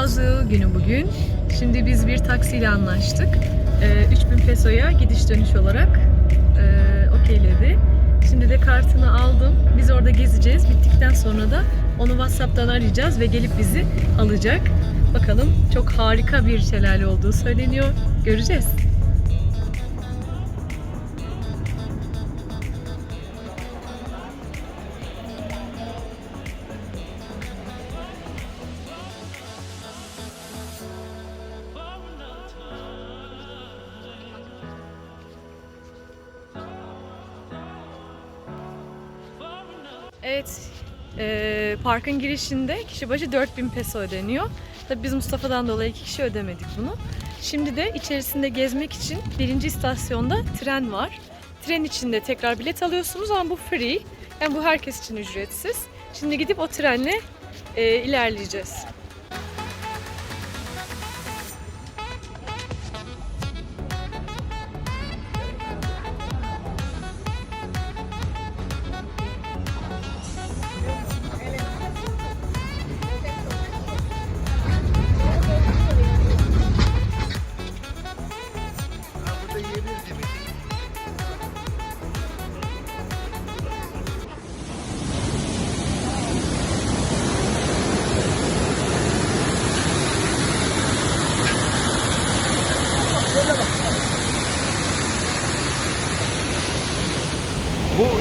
Igazu günü bugün. Şimdi biz bir taksiyle anlaştık. Ee, 3000 pesoya gidiş dönüş olarak e, okeyledi. Şimdi de kartını aldım. Biz orada gezeceğiz. Bittikten sonra da onu WhatsApp'tan arayacağız ve gelip bizi alacak. Bakalım çok harika bir şelale olduğu söyleniyor. Göreceğiz. Evet, eee, parkın girişinde kişi başı 4000 peso ödeniyor. Tabii biz Mustafa'dan dolayı iki kişi ödemedik bunu. Şimdi de içerisinde gezmek için birinci istasyonda tren var. Tren içinde tekrar bilet alıyorsunuz ama bu free. Yani bu herkes için ücretsiz. Şimdi gidip o trenle eee, ilerleyeceğiz.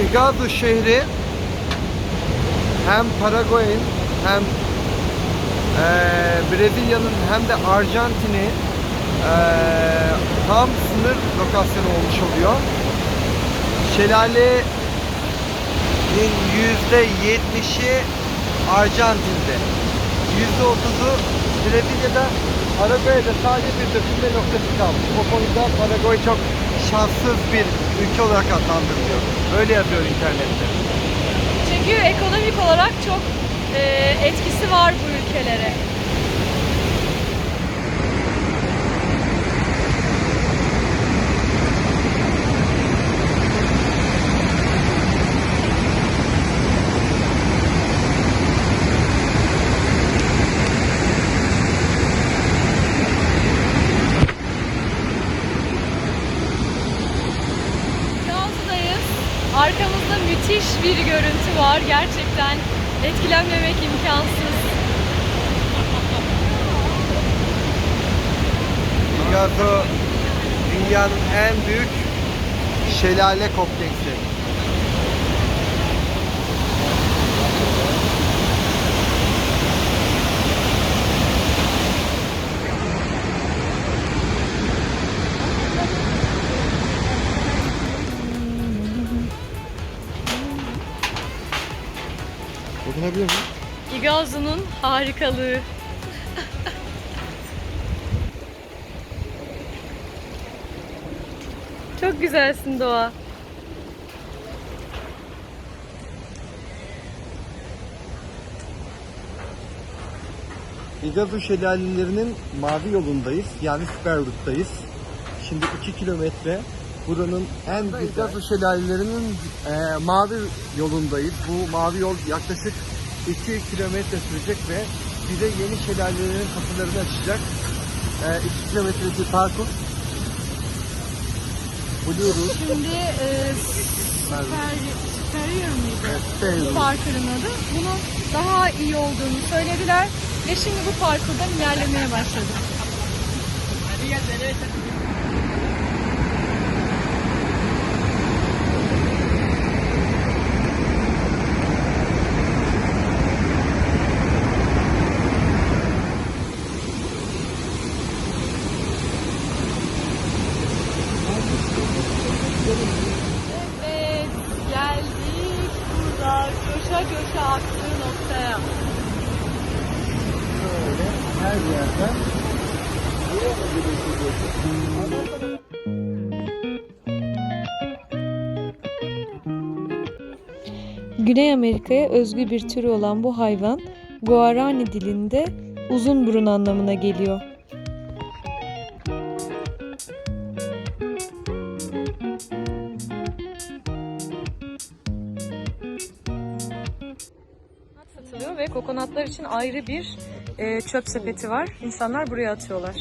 Igazu şehri hem Paraguay'ın hem eee, Brezilya'nın hem de Arjantin'i eee, tam sınır lokasyonu olmuş oluyor. Şelalenin yüzde yetmişi Arjantin'de. Yüzde otuzu Brezilya'da, Paraguay'da sadece bir dökülme noktası kalmış. O konuda Paraguay çok şanssız bir ülke olarak adlandırılıyor. Öyle yazıyor internette. Çünkü ekonomik olarak çok eee, etkisi var bu ülkelere. Bir görüntü var. Gerçekten etkilenmemek imkansız. Igazu dünyanın en büyük şelale kompleksi. Dokunabilir miyim? İgazu'nun harikalığı. Çok güzelsin Doğa. İgazu şelalelerinin mavi yolundayız. Yani süper. Şimdi 2 kilometre buranın en İgazu şelalelerinin e, mavi yolundayız. Bu mavi yol yaklaşık 2 kilometre sürecek ve bize yeni şelalelerin kapılarını açacak. 2 kilometrelik bir parkur. Buluyoruz. Şimdi e, Super, Superior mıydı? Süper Bu root. parkurun adı. Bunun daha iyi olduğunu söylediler ve şimdi bu parkurdan ilerlemeye başladık. Güney Amerika'ya özgü bir türü olan bu hayvan Guarani dilinde uzun burun anlamına geliyor. satılıyor ve kokonatlar için ayrı bir e, çöp sepeti var. İnsanlar buraya atıyorlar.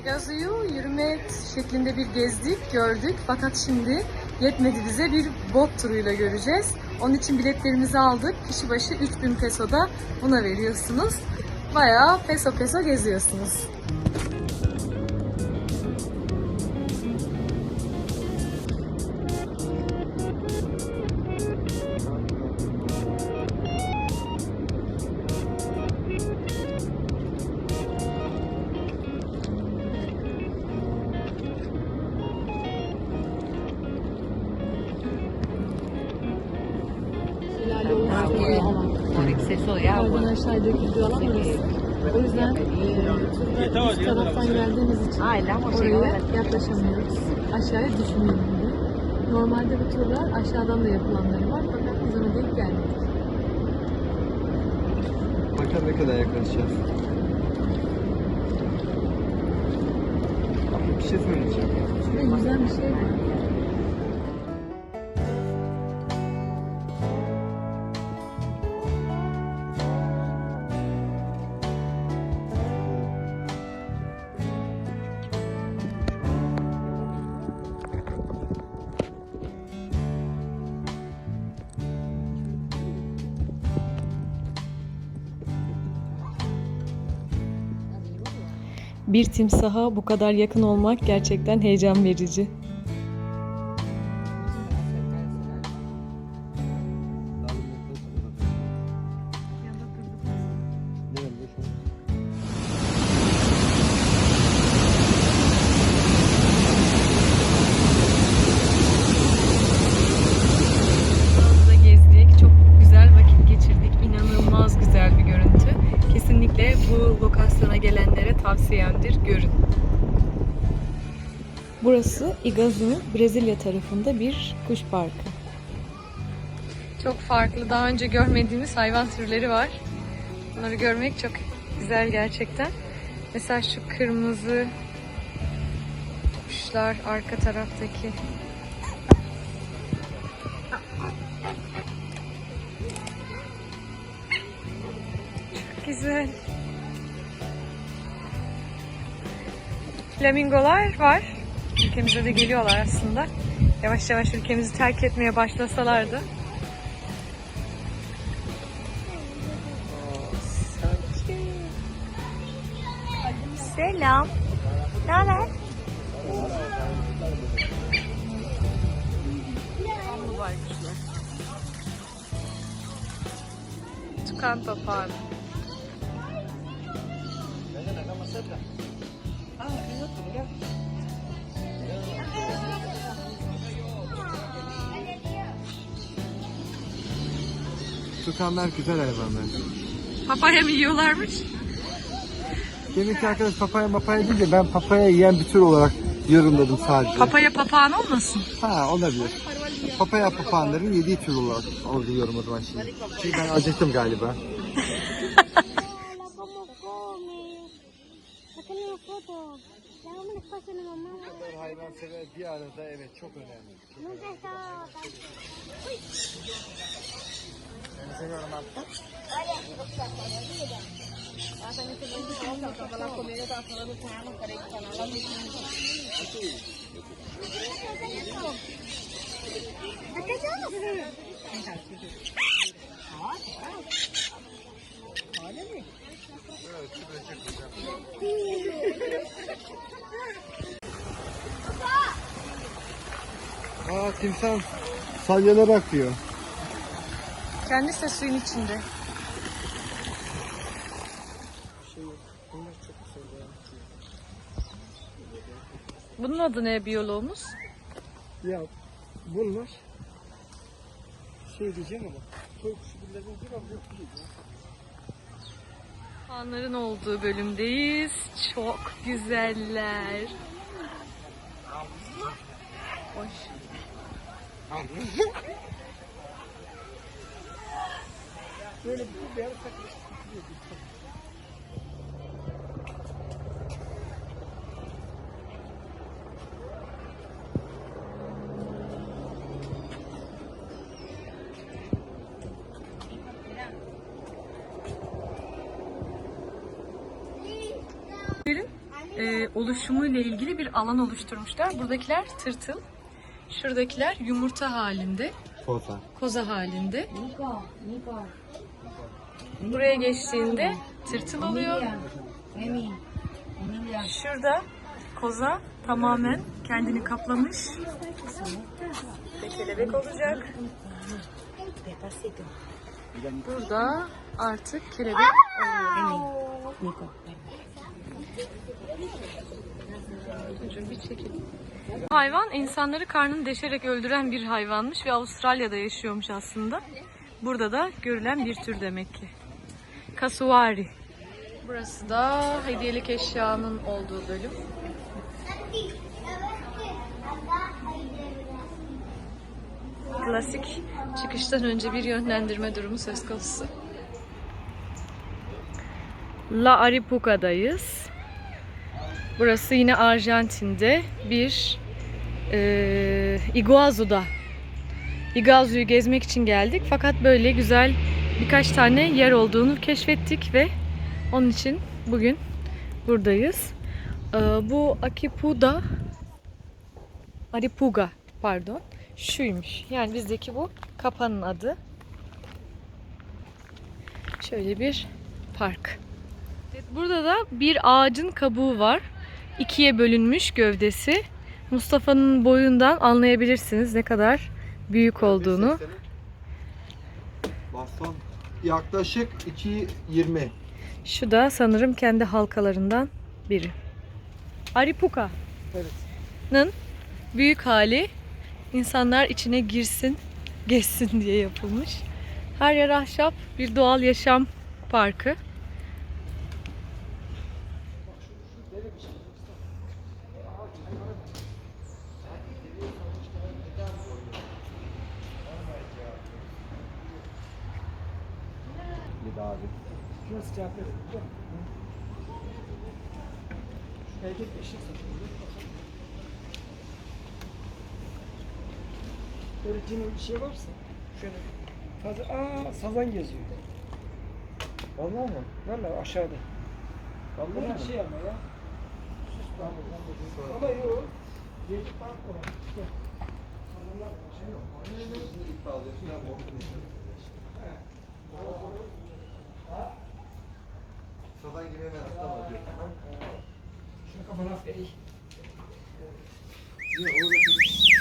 Igazu'yu yürüme şeklinde bir gezdik, gördük. Fakat şimdi yetmedi bize bir bot turuyla göreceğiz. Onun için biletlerimizi aldık. Kişi başı 3000 peso da buna veriyorsunuz. Bayağı peso peso geziyorsunuz. Aşağı döküldüğü alan burası. O yüzden e, üst taraftan geldiğimiz için se oraya yaklaşamıyoruz. Aşağıya düşmeyelim diye. Normalde bu turlar aşağıdan da yapılanları var fakat biz ona denk gelmedik. Bakalım ne kadar yaklaşacağız. Bir şey söyleyeceğim. Güzel bir şey Bir timsaha bu kadar yakın olmak gerçekten heyecan verici. Tavsiyemdir, görün. Burası Iguazu, Brezilya tarafında bir kuş parkı. Çok farklı, daha önce görmediğimiz hayvan türleri var. Bunları görmek çok güzel gerçekten. Mesela şu kırmızı kuşlar arka taraftaki. Çok güzel. Flamingolar var. Ülkemize de geliyorlar aslında. Yavaş yavaş ülkemizi terk etmeye başlasalardı. Selam. Ne haber? Tukan papağanı. Tutanlar güzel hayvanlar. Papaya mı yiyorlarmış? Deminki arkadaş papaya mapaya değil de ben papaya yiyen bir tür olarak yorumladım sadece. Papaya papağan olmasın? ha olabilir. Papaya papağanların yediği tür olarak algılıyorum o zaman şimdi. Çünkü ben acıktım galiba. foto. Mamá. Hayvansever bir arada evet çok önemli. Nunca estaba acá. ¿Acá está? Aa timsah salyanarak diyor. Kendisi de suyun içinde. Bunun adı ne biyoloğumuz? Ya bunlar şey diyeceğim ama soy kuşu birlerinin biraz yok değil. Fanların olduğu bölümdeyiz. Çok güzeller. Hoş. Böyle bir beyaz saklı oluşumuyla ilgili bir alan oluşturmuşlar. Buradakiler tırtıl, şuradakiler yumurta halinde, Koza. koza halinde. Buraya geçtiğinde tırtıl oluyor. Şurada koza tamamen kendini kaplamış ve kelebek olacak. Burada artık kelebek oluyor. Çocuğum bir çekil. Bu Hayvan insanları karnını deşerek öldüren bir hayvanmış ve Avustralya'da yaşıyormuş aslında. Burada da görülen bir tür demek ki. Kasuari. Burası da hediyelik eşyanın olduğu bölüm. Klasik çıkıştan önce bir yönlendirme durumu söz konusu. La Aripuca'dayız. Burası yine Arjantin'de bir e, Iguazu'da. Iguazu'yu gezmek için geldik. Fakat böyle güzel birkaç tane yer olduğunu keşfettik ve onun için bugün buradayız. E, bu Akipuda Aripuga pardon şuymuş. Yani bizdeki bu kapanın adı. Şöyle bir park. Burada da bir ağacın kabuğu var. İkiye bölünmüş gövdesi. Mustafa'nın boyundan anlayabilirsiniz ne kadar büyük olduğunu. Baston yaklaşık 2.20. Şu da sanırım kendi halkalarından biri. Aripuka. Evet. büyük hali insanlar içine girsin, gezsin diye yapılmış. Her yer ahşap, bir doğal yaşam parkı. Abi. Şurası cevap verin. Erkek eşek satıyor. Böyle cinin bir şey varsa şöyle fazla aa sazan geziyor. Vallahi mı? Vallahi aşağıda. Vallahi şey ama ya. Sus abi. Ama yok. Gelip bak ona. İşte. Sazanlar var, şey yok. Sadan gibi hemen atlama diyor. Şunu kafana at ey. Niye uğraşıyorsun?